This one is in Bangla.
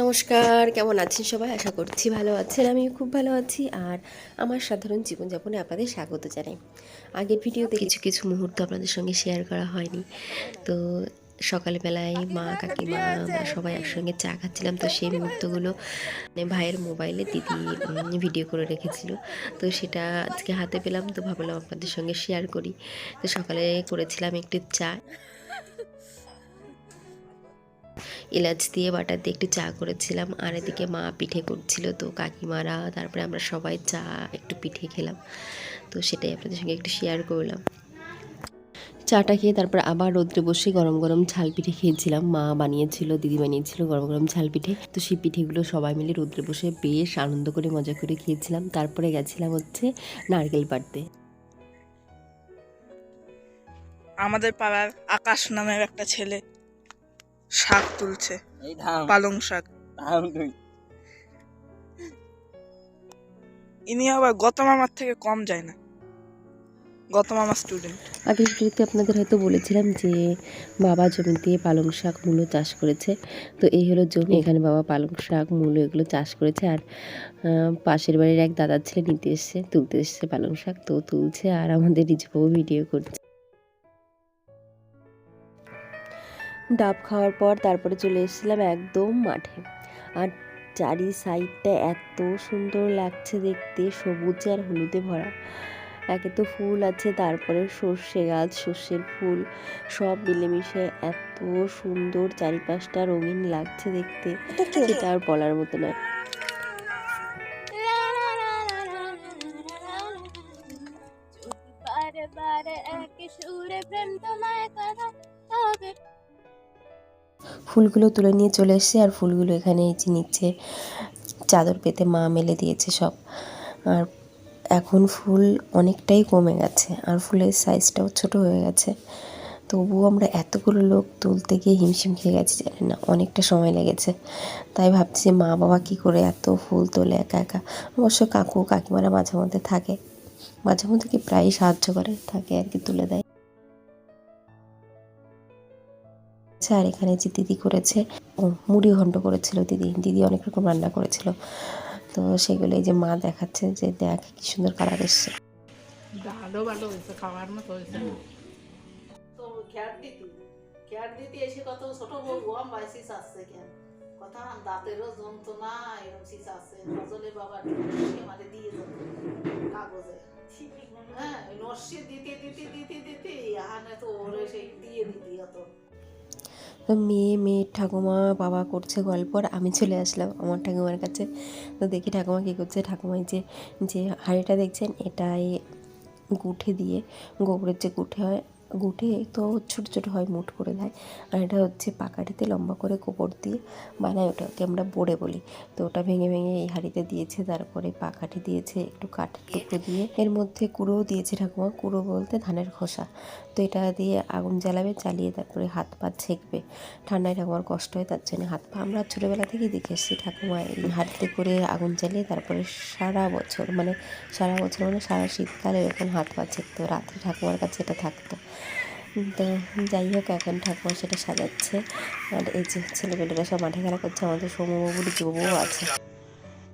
নমস্কার, কেমন আছেন সবাই? আশা করছি ভালো আছেন আমি খুব ভালো আছি। আর আমার সাধারণ জীবনযাপনে আপনাদের স্বাগত জানাই। আগের ভিডিওতে কিছু কিছু মুহূর্ত আপনাদের সঙ্গে শেয়ার করা হয়নি। তো সকালবেলায় মা, কাকিমা আমরা সবাই একসঙ্গে চা খাচ্ছিলাম, তো সেই মুহূর্তগুলো মানে ভাইয়ের মোবাইলে দিদি ভিডিও করে রেখেছিল। তো সেটা আজকে হাতে পেলাম, তো ভাবলাম আপনাদের সঙ্গে শেয়ার করি। তো সকালে করেছিলাম একটু চা। এলাচ দিয়ে বাটার দিয়ে একটু চা করেছিলাম। আর এদিকে মা পিঠে করছিল তো কাকিমারা, তারপরে আমরা সবাই চা একটু পিঠে খেলাম। তো সেটাই আপনাদের সঙ্গে একটু শেয়ার করলাম। চাটা খেয়ে তারপর আবার রোদ্রে বসে গরম গরম ঝাল পিঠে খেয়েছিলাম। মা বানিয়েছিল, দিদি বানিয়েছিল গরম গরম ঝাল পিঠে। তো সেই পিঠেগুলো সবাই মিলে রোদ্রে বসে বেশ আনন্দ করে, মজা করে খেয়েছিলাম। তারপরে গেছিলাম হচ্ছে নারকেল পাড়তে। আমাদের পাড়ার আকাশ নামের একটা ছেলে শাক তুলছে। এই পালং শাক। ইনি আবার গত মামার থেকে কম যায় না। গত মামার স্টুডেন্ট আগের ভিডিওতে আপনাদের হয়তো বলেছিলাম যে বাবা জমিতে পালং শাক মূলো চাষ করেছে। তো এই হলো জমি এখানে বাবা পালং শাক মূলো এগুলো চাষ করেছে। আর আহ, পাশের বাড়ির এক দাদার ছেলে নিতে এসছে তুলতে এসছে পালং শাক। তো তুলছে আর আমাদের নিজবাবু ভিডিও করছে। ডাব খাওয়ার পর তারপরে চলে এসেছিলাম একদম মাঠে। আর চারি সাইডটা এত সুন্দর লাগছে দেখতে, সবুজে আর হলুদে ভরা। একে তো ফুল আছে, তারপরে সর্ষে গাছ, সর্ষের ফুল, সব মিলেমিশে এত সুন্দর চারিপাশটা রঙিন লাগছে দেখতে। সেটা আর বলার মতো নয়। ফুলগুলো তুলে নিয়ে চলে এসছে আর ফুলগুলো এখানে এই যে নিচ্ছে চাদর পেতে মা মেলে দিয়েছে সব। আর এখন ফুল অনেকটাই কমে গেছে আর ফুলের সাইজটাও ছোট হয়ে গেছে। তবুও আমরা এতগুলো লোক তুলতে গিয়ে হিমশিম খেয়ে গেছি জানি না, অনেকটা সময় লেগেছে। তাই ভাবছি যে মা বাবা কী করে এত ফুল তোলে একা একা? অবশ্য কাকু কাকিমারা মাঝে মধ্যে থাকে, মাঝে মধ্যে কি প্রায়ই সাহায্য করে, থাকে আর কি তুলে দেয়। আর এখানে যে দিদি করেছে ও মুড়ি ঘন্ট করেছিল দিদি। দিদি অনেক রকম রান্না করেছিল। তো সেগুলো এই যে মা দেখাচ্ছে যে দেখ কি সুন্দর কালার এসছে। ভালো ভালো হয়েছে খাওয়ার মতো হয়েছে। তো খেয়ার দিতি খেয়ার দিতি এসে কত ছোট বউ গম বাইসিস আসছে কেন? কথা দাঁতেরও যন্ত্রণা এরকম আছে ফজলে বাবা মানে দিয়ে যেত কাগজে। হ্যাঁ ওই নস্যি দিতে দিতে দিতে দিতে হানে তো ওরে সেই দিয়ে দিতি অত। তো মেয়ে, মেয়ের ঠাকুমা বাবা করছে গল্প আমি চলে আসলাম আমার ঠাকুমার কাছে। তো দেখি ঠাকুমা কী করছে ঠাকুমায় যে যে হাড়িটা দেখছেন, এটাই গুঠে দিয়ে, গোবরের যে গুঠে হয় গুঠে তো ছোট ছোট হয় মুঠ করে দেয়। আর এটা হচ্ছে পাকাটিতে লম্বা করে গোবর দিয়ে বানায় ওটাকে আমরা বোড়ে বলি। তো ওটা ভেঙে ভেঙে এই হাঁড়িতে দিয়েছে, তারপরে পাকাঠি দিয়েছে, একটু কাঠের টুকরো দিয়ে। এর মধ্যে কুড়োও দিয়েছে ঠাকুমা, কুড়ো বলতে ধানের খোসা। তো এটা দিয়ে আগুন জ্বালাবে, জ্বালিয়ে তারপরে হাত পা ছেঁকবে। ঠান্ডায় ঠাকুমার কষ্ট হয়, তার জন্য হাত পা আমরা ছোটোবেলা থেকেই দেখে এসেছি ঠাকুমা, এই হাঁড়িতে করে আগুন জ্বালিয়ে তারপরে সারা বছর মানে সারা বছর মানে সারা শীতকালে এরকম হাত পা ছেঁকতো, রাত্রে ঠাকুমার কাছে এটা থাকতো। তো যাই হোক, এখন ঠাকুমা সেটা সাজাচ্ছে। আর এই যে ছেলেমেয়েরা সব মাঠে খেলা করছে, আমাদের সৌম্যবাবুর যুবও আছে।